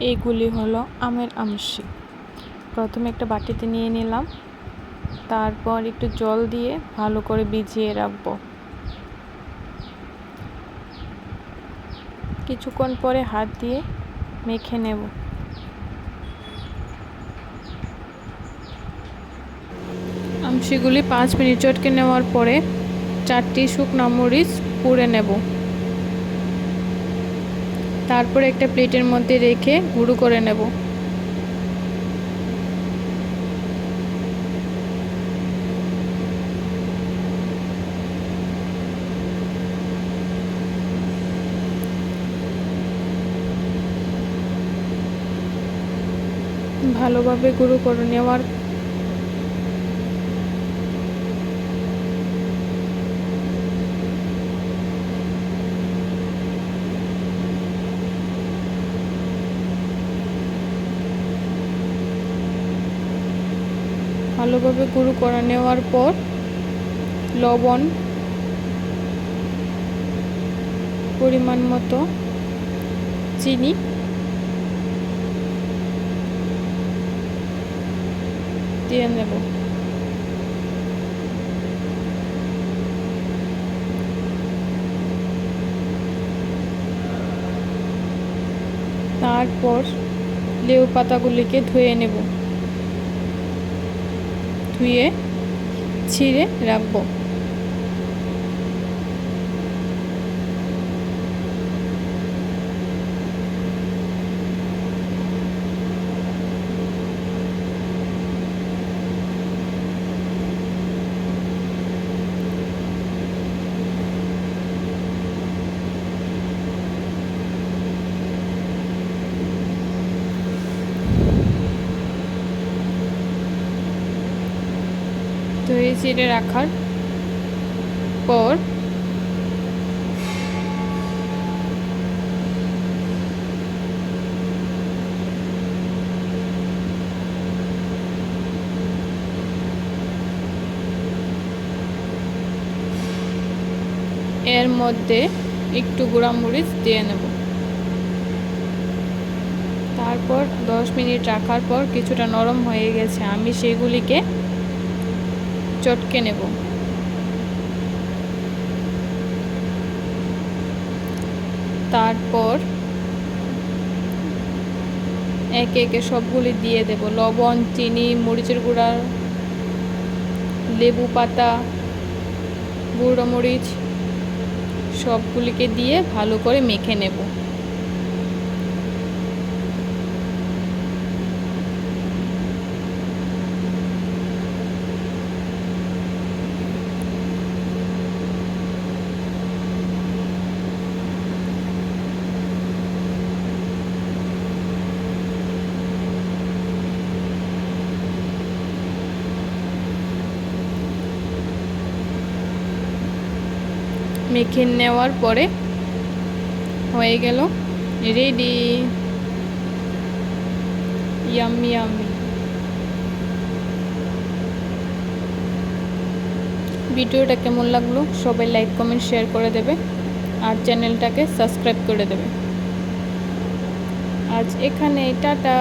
এইগুলি হলো আমের আমসি প্রথমে একটা বাটিতে নিয়ে নিলাম। তারপর একটু জল দিয়ে ভালো করে ভিজিয়ে রাখব। কিছুক্ষণ পরে হাত দিয়ে মেখে নেব। আমসিগুলি পাঁচ মিনিট চটকে নেওয়ার পরে চারটি শুকনো মরিচ পুড়ে নেব। তারপরে একটা প্লেটের মধ্যে রেখে গুঁড়ো করে নেব। ভালোভাবে গুঁড়ো করে নেওয়ার ভালোভাবে গুঁড়ো করে নেওয়ার পর লবণ পরিমাণ মতো চিনি দিয়ে নেব। তারপর লেউ পাতাগুলিকে ধুয়ে নেব। ধুয়ে ছিঁড়ে রাখব। চিড়ে রাখার পর এর মধ্যে একটু গুঁড়ামরিচ দিয়ে নেব। তারপর দশ মিনিট রাখার পর কিছুটা নরম হয়ে গেছে। আমি সেগুলিকে চটকে নেব। তারপর একে একে সবগুলি দিয়ে দেব। লবণ, চিনি, মরিচের গুঁড়া, লেবু পাতা, গুঁড়ো মরিচ, সবগুলিকে দিয়ে ভালো করে মেখে নেব। মেখে নেওয়ার পরে হয়ে গেল রেডি। Yummy yummy. ভিডিওটা কেমন লাগল সবাই লাইক, কমেন্ট, শেয়ার করে দেবে আর চ্যানেলটাকে সাবস্ক্রাইব করে দেবে। আজ এখানে টাটা।